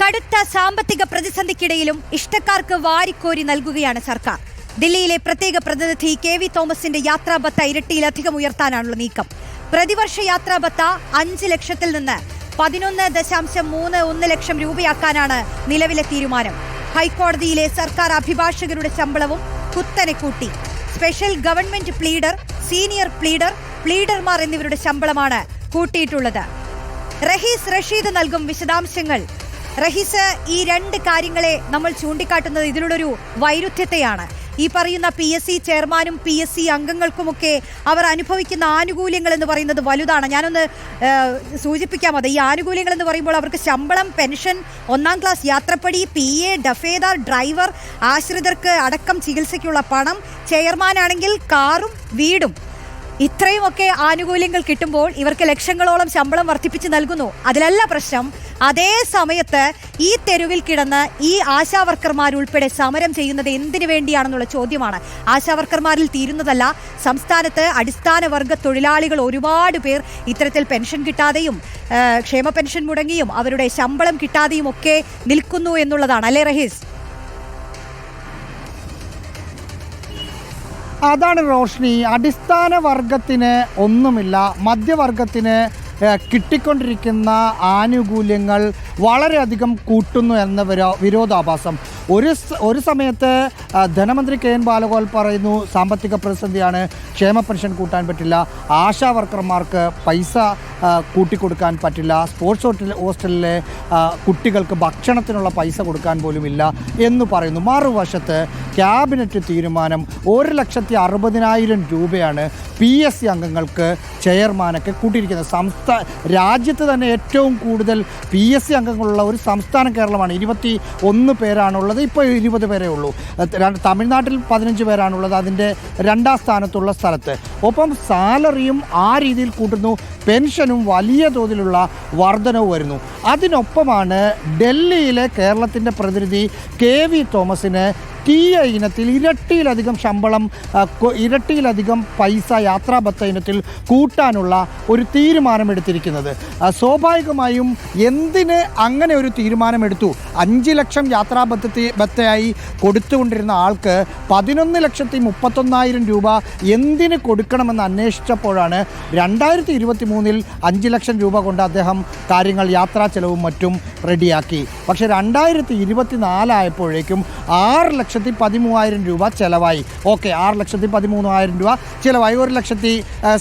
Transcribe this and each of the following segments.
കടുത്ത സാമ്പത്തിക പ്രതിസന്ധിക്കിടയിലും ഇഷ്ടക്കാർക്ക് വാരിക്കോരി നൽകുകയാണ് സർക്കാർ. ദില്ലിയിലെ പ്രത്യേക പ്രതിനിധി കെ വി തോമസിന്റെ യാത്രാബത്ത ഇരട്ടിയിലധികം ഉയർത്താനാണുള്ള നീക്കം. പ്രതിവർഷ യാത്രാബത്ത അഞ്ച് ലക്ഷത്തിൽ നിന്ന് പതിനൊന്ന് ദശാംശം മൂന്ന് ഒന്ന് ലക്ഷം രൂപയാക്കാനാണ് നിലവിലെ തീരുമാനം. ഹൈക്കോടതിയിലെ സർക്കാർ അഭിഭാഷകരുടെ ശമ്പളവും കുത്തനെ കൂട്ടി. Special government pleader senior pleader പ്ലീഡർമാർ എന്നിവരുടെ ശമ്പളമാണ് കൂട്ടിയിട്ടുള്ളത്. റഹീസ് റഷീദ് നൽകും വിശദാംശങ്ങൾ റഹീസ് ഈ രണ്ട് കാര്യങ്ങളെ നമ്മൾ ചൂണ്ടിക്കാട്ടുന്നത് ഇതിലുള്ളൊരു വൈരുദ്ധ്യത്തെയാണ്. ഈ പറയുന്ന പി എസ് സി ചെയർമാനും പി എസ് സി അംഗങ്ങൾക്കുമൊക്കെ അവർ അനുഭവിക്കുന്ന ആനുകൂല്യങ്ങൾ എന്ന് പറയുന്നത് വലുതാണ്. ഞാനൊന്ന് സൂചിപ്പിക്കാൻ സൂചിപ്പിക്കാം അത്. ഈ ആനുകൂല്യങ്ങൾ എന്ന് പറയുമ്പോൾ അവർക്ക് ശമ്പളം പെൻഷൻ ഒന്നാം ക്ലാസ് യാത്രപ്പടി പി എ ഡഫേദാർ ഡ്രൈവർ ആശ്രിതർക്ക് അടക്കം ചികിത്സയ്ക്കുള്ള പണം ചെയർമാനാണെങ്കിൽ കാറും വീടും. ഇത്രയുമൊക്കെ ആനുകൂല്യങ്ങൾ കിട്ടുമ്പോൾ ഇവർക്ക് ലക്ഷങ്ങളോളം ശമ്പളം വർദ്ധിപ്പിച്ച് നൽകുന്നു. അതിലല്ല പ്രശ്നം അതേ സമയത്ത് ഈ തെരുവിൽ കിടന്ന് ഈ ആശാവർക്കർമാരുൾപ്പെടെ സമരം ചെയ്യുന്നത് എന്തിനു വേണ്ടിയാണെന്നുള്ള ചോദ്യമാണ്. ആശാവർക്കർമാരിൽ തീരുന്നതല്ല സംസ്ഥാനത്ത് അടിസ്ഥാന വർഗ തൊഴിലാളികൾ ഒരുപാട് പേർ ഇത്തരത്തിൽ പെൻഷൻ കിട്ടാതെയും ക്ഷേമ പെൻഷൻ മുടങ്ങിയും അവരുടെ ശമ്പളം കിട്ടാതെയും ഒക്കെ നിൽക്കുന്നു എന്നുള്ളതാണ്. അല്ലേ റഹീസ്? അതാണ് റോഷ്നി. അടിസ്ഥാന വർഗത്തിന് ഒന്നുമില്ല. മധ്യവർഗത്തിന് കിട്ടിക്കൊണ്ടിരിക്കുന്ന ആനുകൂല്യങ്ങൾ വളരെയധികം കൂട്ടുന്നു എന്ന വിരോ വിരോധാഭാസം. ഒരു ഒരു സമയത്ത് ധനമന്ത്രി കെ എൻ ബാലഗോൾ പറയുന്നു സാമ്പത്തിക പ്രതിസന്ധിയാണ് ക്ഷേമ പെൻഷൻ കൂട്ടാൻ പറ്റില്ല ആശാ വർക്കർമാർക്ക് പൈസ കൂട്ടിക്കൊടുക്കാൻ പറ്റില്ല. സ്പോർട്സ് ഹോട്ടൽ ഹോസ്റ്റലിലെ കുട്ടികൾക്ക് ഭക്ഷണത്തിനുള്ള പൈസ കൊടുക്കാൻ പോലുമില്ല എന്ന് പറയുന്നു. മറുവശത്ത് ക്യാബിനറ്റ് തീരുമാനം ഒരു ലക്ഷത്തി അറുപതിനായിരം രൂപയാണ് പി എസ് സി അംഗങ്ങൾക്ക് ചെയർമാനൊക്കെ കൂട്ടിയിരിക്കുന്നത്. സംസ്ഥാന രാജ്യത്ത് തന്നെ ഏറ്റവും കൂടുതൽ പി എസ് സി അംഗങ്ങളുള്ള ഒരു സംസ്ഥാനം കേരളമാണ്. ഇരുപത്തി ഒന്ന് പേരാണുള്ളത്. ഇപ്പോൾ ഇരുപത് പേരേ ഉള്ളൂ. തമിഴ്നാട്ടിൽ പതിനഞ്ച് പേരാണുള്ളത്. അതിന്റെ രണ്ടാം സ്ഥാനത്തുള്ള സ്ഥലത്ത്. ഒപ്പം സാലറിയും ആ രീതിയിൽ കൂട്ടുന്നു. പെൻഷനും വലിയ തോതിലുള്ള വർധനവ് വരുന്നു. അതിനൊപ്പമാണ് ഡൽഹിയിലെ കേരളത്തിന്റെ പ്രതിനിധി കെ വി തോമസിന് എ ഇനത്തിൽ ഇരട്ടിയിലധികം ശമ്പളം ഇരട്ടിയിലധികം പൈസ യാത്രാബത്ത ഇനത്തിൽ കൂട്ടാനുള്ള ഒരു തീരുമാനമെടുത്തിരിക്കുന്നത്. സ്വാഭാവികമായും എന്തിന് അങ്ങനെ ഒരു തീരുമാനമെടുത്തു? അഞ്ച് ലക്ഷം യാത്രാബദ്ധത്തി ബത്തയായി കൊടുത്തുകൊണ്ടിരുന്ന ആൾക്ക് പതിനൊന്ന് ലക്ഷത്തി മുപ്പത്തൊന്നായിരം രൂപ എന്തിന് കൊടുക്കണമെന്ന് അന്വേഷിച്ചപ്പോഴാണ് രണ്ടായിരത്തി ഇരുപത്തി മൂന്നിൽ അഞ്ച് ലക്ഷം രൂപ കൊണ്ട് അദ്ദേഹം കാര്യങ്ങൾ യാത്രാ ചെലവും മറ്റും റെഡിയാക്കി. പക്ഷേ രണ്ടായിരത്തി ഇരുപത്തി നാലായപ്പോഴേക്കും ആറ് ലക്ഷത്തി പതിമൂവായിരം രൂപ ചിലവായി. ഓക്കെ ആറ് ലക്ഷത്തി പതിമൂവായിരം രൂപ ചിലവായി. ഒരു ലക്ഷത്തി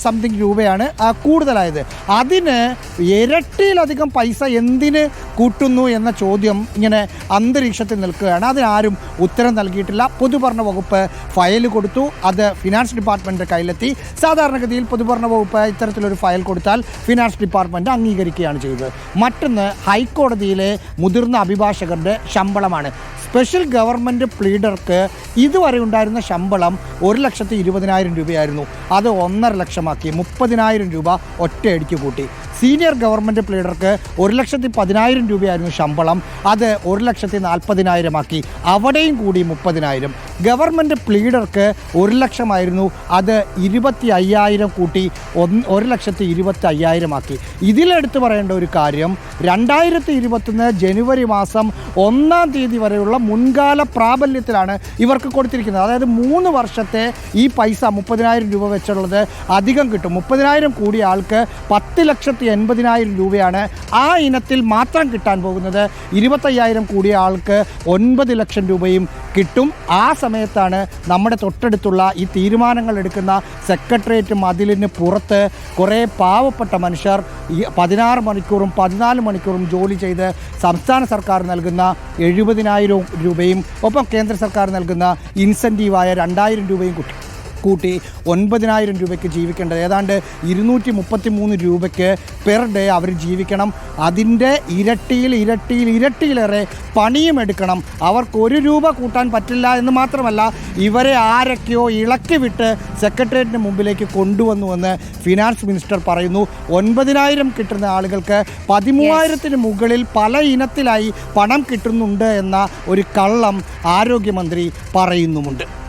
സംതിങ് രൂപയാണ് കൂടുതലായത്. അതിന് ഇരട്ടിയിലധികം പൈസ എന്തിന് കൂട്ടുന്നു എന്ന ചോദ്യം ഇങ്ങനെ അന്തരീക്ഷത്തിൽ നിൽക്കുകയാണ്. അതിനാരും ഉത്തരം നൽകിയിട്ടില്ല. പൊതുഭരണ വകുപ്പ് ഫയൽ കൊടുത്തു. അത് ഫിനാൻസ് ഡിപ്പാർട്ട്മെന്റിന്റെ കയ്യിലെത്തി. സാധാരണഗതിയിൽ പൊതുഭരണ വകുപ്പ് ഇത്തരത്തിലൊരു ഫയൽ കൊടുത്താൽ ഫിനാൻസ് ഡിപ്പാർട്ട്മെന്റ് അംഗീകരിക്കുകയാണ് ചെയ്തത്. മറ്റൊന്ന് ഹൈക്കോടതിയിലെ മുതിർന്ന അഭിഭാഷകരുടെ ശമ്പളമാണ്. സ്പെഷ്യൽ ഗവൺമെന്റ് പ്ലീഡർക്ക് ഇതുവരെ ഉണ്ടായിരുന്ന ശമ്പളം ഒരു ലക്ഷത്തി ഇരുപതിനായിരം രൂപയായിരുന്നു. അത് ഒന്നര ലക്ഷമാക്കി മുപ്പതിനായിരം രൂപ ഒറ്റയടിക്ക് കൂട്ടി. സീനിയർ ഗവൺമെന്റ് പ്ലീഡർക്ക് ഒരു ലക്ഷത്തി പതിനായിരം രൂപയായിരുന്നു ശമ്പളം. അത് ഒരു ലക്ഷത്തി നാൽപ്പതിനായിരമാക്കി. അവിടെയും കൂടി മുപ്പതിനായിരം. ഗവൺമെന്റ് പ്ലീഡർക്ക് ഒരു ലക്ഷമായിരുന്നു. അത് ഇരുപത്തി അയ്യായിരം കൂട്ടി ഒന്ന് ഒരു ലക്ഷത്തി ഇരുപത്തി അയ്യായിരമാക്കി ഇതിലെടുത്ത് പറയേണ്ട ഒരു കാര്യം രണ്ടായിരത്തി ഇരുപത്തൊന്ന് ജനുവരി മാസം ഒന്നാം തീയതി വരെയുള്ള മുൻകാല പ്രാബല്യത്തിലാണ് ഇവർക്ക് കൊടുത്തിരിക്കുന്നത്. അതായത് മൂന്ന് വർഷത്തെ ഈ പൈസ മുപ്പതിനായിരം രൂപ വെച്ചുള്ളത് അധികം കിട്ടും. മുപ്പതിനായിരം കൂടിയ ആൾക്ക് പത്ത് ലക്ഷത്തി എൺപതിനായിരം രൂപയാണ് ആ ഇനത്തിൽ മാത്രം കിട്ടാൻ പോകുന്നത്. ഇരുപത്തയ്യായിരം കൂടിയ ആൾക്ക് ഒൻപത് ലക്ഷം രൂപയും കിട്ടും. ആ സമയത്താണ് നമ്മുടെ തൊട്ടടുത്തുള്ള ഈ തീരുമാനങ്ങൾ എടുക്കുന്ന സെക്രട്ടേറിയറ്റ് മതിലിന് പുറത്ത് കുറേ പാവപ്പെട്ട മനുഷ്യർ ഈ പതിനാറ് മണിക്കൂറും പതിനാല് മണിക്കൂറും ജോലി ചെയ്ത് സംസ്ഥാന സർക്കാർ നൽകുന്ന എഴുപതിനായിരം രൂപയും ഒപ്പം കേന്ദ്ര സർക്കാർ നൽകുന്ന ഇൻസെന്റീവായ രണ്ടായിരം രൂപയും കൂട്ടി കൂട്ടി ഒൻപതിനായിരം രൂപയ്ക്ക് ജീവിക്കേണ്ടത്. ഏതാണ്ട് ഇരുന്നൂറ്റി മുപ്പത്തി മൂന്ന് രൂപയ്ക്ക് പെർ ഡേ അവർ ജീവിക്കണം. അതിന്റെ ഇരട്ടിയിൽ ഇരട്ടിയിൽ ഇരട്ടിയിലേറെ പണിയും എടുക്കണം. അവർക്ക് ഒരു രൂപ കൂട്ടാൻ പറ്റില്ല എന്ന് മാത്രമല്ല ഇവരെ ആരൊക്കെയോ ഇളക്കി വിട്ട് സെക്രട്ടേറിയറ്റിന് മുമ്പിലേക്ക് കൊണ്ടുവന്നുവെന്ന് ഫിനാൻസ് മിനിസ്റ്റർ പറയുന്നു. ഒൻപതിനായിരം കിട്ടുന്ന ആളുകൾക്ക് പതിമൂവായിരത്തിന് മുകളിൽ പല ഇനത്തിലായി പണം കിട്ടുന്നുണ്ട് എന്ന ഒരു കള്ളം ആരോഗ്യമന്ത്രി പറയുന്നുമുണ്ട്.